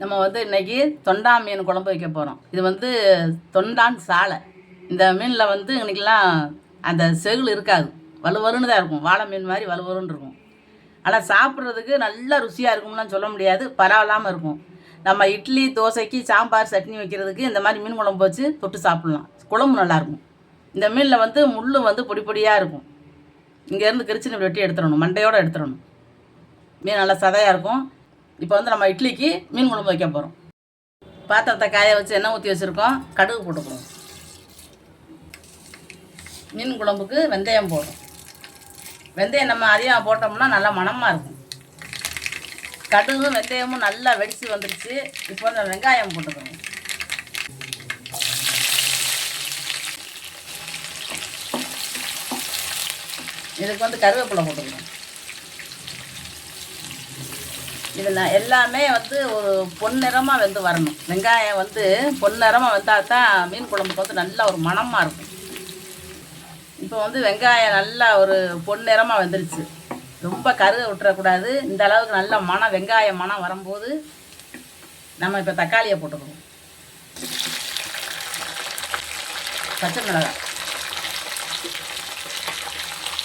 நம்ம வந்து இன்றைக்கி தொண்டா மீன் குழம்பு வைக்க போகிறோம் இது வந்து தொண்டான் சாலை. இந்த மீனில் வந்து இன்னைக்கெல்லாம் அந்த செகுல் இருக்காது. வலுவருன்னு தான் இருக்கும். வாழை மீன் மாதிரி வலுவருன்னு இருக்கும். ஆனால் சாப்பிட்றதுக்கு நல்லா ருசியாக இருக்கும்லாம் சொல்ல முடியாது. பரவலாமல் இருக்கும். நம்ம இட்லி தோசைக்கு சாம்பார் சட்னி வைக்கிறதுக்கு இந்த மாதிரி மீன் குழம்பு வச்சு தொட்டு சாப்பிட்லாம். குழம்பு நல்லாயிருக்கும் இந்த மீனில் வந்து முள் வந்து பொடி பொடியாக இருக்கும். இங்கேருந்து கிரிச்சினு வெட்டி எடுத்துடணும். மண்டையோடு எடுத்துடணும். மீன் நல்லா சதையாக இருக்கும். இப்போ வந்து நம்ம இட்லிக்கு மீன் குழம்பு வைக்க போகிறோம் பாத்திரத்தை காய வச்சு எண்ணெய் ஊற்றி வச்சுருக்கோம். கடுகு போட்டுக்கிறோம் மீன் குழம்புக்கு வெந்தயம் போடும் வெந்தயம் நம்ம அதிகமாக போட்டோம்னா நல்லா மணமாக இருக்கும். கடுகும் வெந்தயமும் நல்லா வெடித்து வந்துடுச்சு இப்போ வந்து வெங்காயம் போட்டுக்கிறோம். இதுக்கு வந்து கருவேப்பிலை போட்டுக்கணும் இதில் எல்லாமே வந்து ஒரு பொன்னிறமாக வந்து வரணும். வெங்காயம் வந்து பொன்னிறமாக வந்தால் தான் மீன் குழம்புக்கு வந்து நல்ல ஒரு மணமாக இருக்கும். இப்போ வந்து வெங்காயம் நல்லா ஒரு பொன்னிறமாக வந்துருச்சு. ரொம்ப கருக விட்டுறக்கூடாது இந்த அளவுக்கு நல்ல மனம் வெங்காய மனம் வரும்போது நம்ம இப்போ தக்காளியை போட்டுக்கணும். பச்சை மிளகாய்.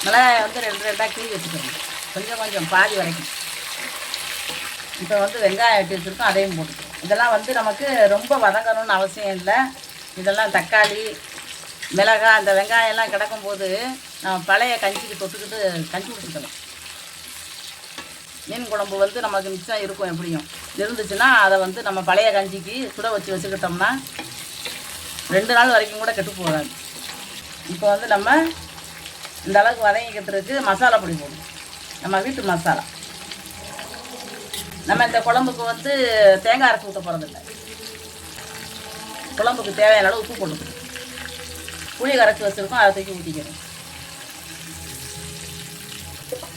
மிளகாயை வந்து ரெண்டு ரெண்டாக கீழ் வச்சுக்கணும். கொஞ்சம் கொஞ்சம் பாதி வரைக்கும். இப்போ வந்து வெங்காயம் வெட்டி வச்சுருக்கோம் அதையும் போட்டுக்கிறோம். இதெல்லாம் வந்து நமக்கு ரொம்ப வதங்கணும்னு அவசியம் இல்லை. இதெல்லாம் தக்காளி மிளகாய் அந்த வெங்காயம்லாம் கிடக்கும்போது நம்ம பழைய கஞ்சிக்கு தொட்டுக்கிட்டு கஞ்சி கொடுத்துக்கணும் மீன் குழம்பு வந்து நமக்கு மிச்சம் இருக்கும் எப்படியும். இருந்துச்சுன்னா அதை வந்து நம்ம பழைய கஞ்சிக்கு சுட வச்சு வச்சுக்கிட்டோம்னா ரெண்டு நாள் வரைக்கும் கூட கெட்டு போகாது. இப்போ வந்து நம்ம இந்த அளவுக்கு வதங்கிக்கிறதுக்கு மசாலா பொடி போடணும். நம்ம வீட்டு மசாலா. நம்ம இந்த குழம்புக்கு வந்து தேங்காய் அரைச்சி ஊற்ற போகிறதில்ல குழம்புக்கு தேவையான அளவு உப்பு போட்டுக்கணும். புளி கரைச்சி வச்சுருக்கோம் அதை தூக்கி ஊற்றிக்கணும்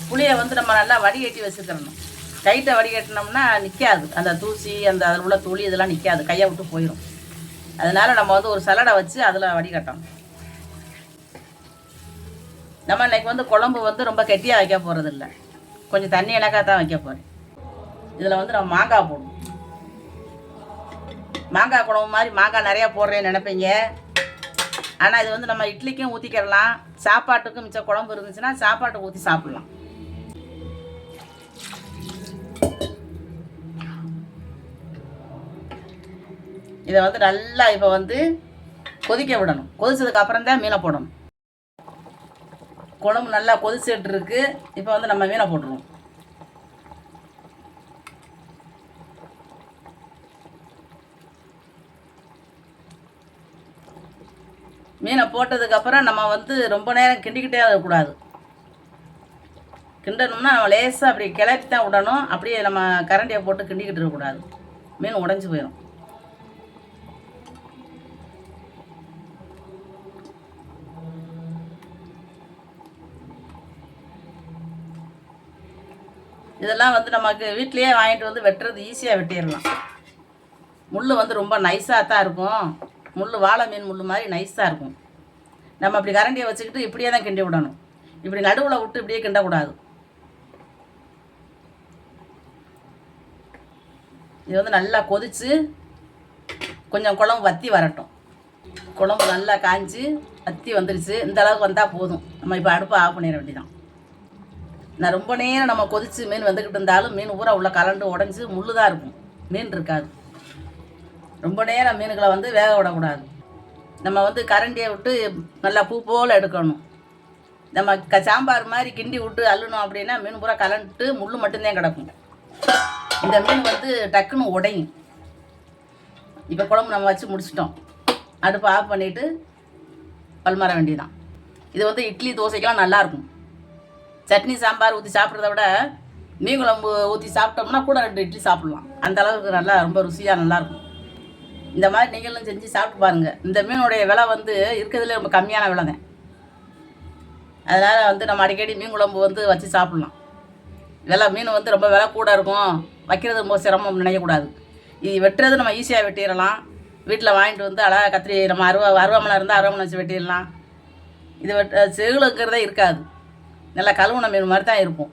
புளியை வந்து நம்ம நல்லா வடிகட்டி வச்சுக்கிறணும் கைட்டை வடிகட்டினோம்னா நிற்காது அந்த தூசி அந்த அதில் உள்ள துளி இதெல்லாம் நிற்காது கையை விட்டு போயிடும் அதனால் நம்ம வந்து ஒரு சலடை வச்சு அதில் வடிகட்டணும். நம்ம இன்னைக்கு வந்து குழம்பு வந்து ரொம்ப கெட்டியாக வைக்க போகிறதில்ல கொஞ்சம் தண்ணி இலக்காக தான் வைக்க போகிறேன் இதில் வந்து நம்ம மாங்காய் போடுவோம் மாங்காய் குழம்பு மாதிரி மாங்காய் நிறையா போடுறேன்னு நினைப்பீங்க. ஆனால் இது வந்து நம்ம இட்லிக்கும் ஊற்றிக்கிடலாம் சாப்பாட்டுக்கும் மிச்சம் குழம்பு இருந்துச்சுன்னா சாப்பாட்டுக்கு ஊற்றி சாப்பிட்லாம். இதை வந்து நல்லா இப்போ வந்து கொதிக்க விடணும். கொதிச்சதுக்கு அப்புறம் தான் மீனை போடணும். குழம்பு நல்லா கொதிச்சுட்டு இருக்கு. இப்போ வந்து நம்ம மீனை போட்டுருவோம். மீனை போட்டதுக்கப்புறம் நம்ம வந்து ரொம்ப நேரம் கிண்டிக்கிட்டே இருக்கக்கூடாது. கிண்டணும்னா நம்ம லேசாக அப்படி கிளப்பி தான் விடணும். அப்படியே நம்ம கரண்டியை போட்டு கிண்டிக்கிட்டு இருக்கக்கூடாது. மீன் உடஞ்சி போயிடும் இதெல்லாம் வந்து நமக்கு வீட்லேயே வாங்கிட்டு வந்து வெட்டுறது ஈஸியாக வெட்டிடலாம். முள் வந்து ரொம்ப நைஸாக தான் இருக்கும். முள் வாழை மீன் முள் மாதிரி நைஸாக இருக்கும். நம்ம அப்படி கரண்டியை வச்சுக்கிட்டு இப்படியே தான் கிண்டி விடணும். இப்படி நடுவில் விட்டு இப்படியே கிண்டக்கூடாது இது வந்து நல்லா கொதித்து கொஞ்சம் குழம்பு வத்தி வரட்டும். குழம்பு நல்லா காஞ்சி வத்தி வந்துருச்சு. இந்த அளவுக்கு வந்தால் போதும். நம்ம இப்போ அடுப்பை ஆஃப் பண்ணிட வேண்டியதான் நான் ரொம்ப நேரம் நம்ம கொதித்து மீன் வந்துக்கிட்டு இருந்தாலும் மீன் ஊற உள்ள கலண்டு உடஞ்சி முள்ளு தான் இருக்கும். மீன் இருக்காது. ரொம்ப நேரம் மீன்களை வந்து வேக விடக்கூடாது. நம்ம வந்து கரண்டியை விட்டு நல்லா பூ போல் எடுக்கணும். நம்ம க சாம்பார் மாதிரி கிண்டி விட்டு அள்ளணும் அப்படின்னா மீன் பூரா கலந்துட்டு முள் மட்டும்தான் கிடக்கும். இந்த மீன் வந்து டக்குன்னு உடையும். இப்போ குழம்பு நம்ம வச்சு முடிச்சிட்டோம். அடுப்பை ஆஃப் பண்ணிவிட்டு பல்மாற வேண்டியதான் இது வந்து இட்லி தோசைக்கெல்லாம் நல்லாயிருக்கும் சட்னி சாம்பார் ஊற்றி சாப்பிட்றத விட மீன் குழம்பு ஊற்றி சாப்பிட்டோம்னா கூட ரெண்டு இட்லி சாப்பிட்லாம். அந்த அளவுக்கு நல்லா ரொம்ப ருசியாக நல்லாயிருக்கும் இந்த மாதிரி நீங்களும் செஞ்சு சாப்பிட்டு பாருங்கள் இந்த மீனுடைய விலை வந்து இருக்கிறதுல ரொம்ப கம்மியான விலை தான் அதனால் வந்து நம்ம அடிக்கடி மீன் குழம்பு வந்து வச்சு சாப்பிட்லாம். விலை மீன் வந்து ரொம்ப விலை கூட இருக்கும். வைக்கிறது ரொம்ப சிரமம் நினைக்கக்கூடாது. இது வெட்டுறது நம்ம ஈஸியாக வெட்டிடலாம். வீட்டில் வாங்கிட்டு வந்து அழகாக கத்திரி நம்ம அருவா அருவாமனை இருந்தால் அருவாமனை வச்சு வெட்டிடலாம். இது வெட்ட செகுலுங்கிறதே இருக்காது. நல்லா கழுவுன மீன் மாதிரி தான் இருக்கும்.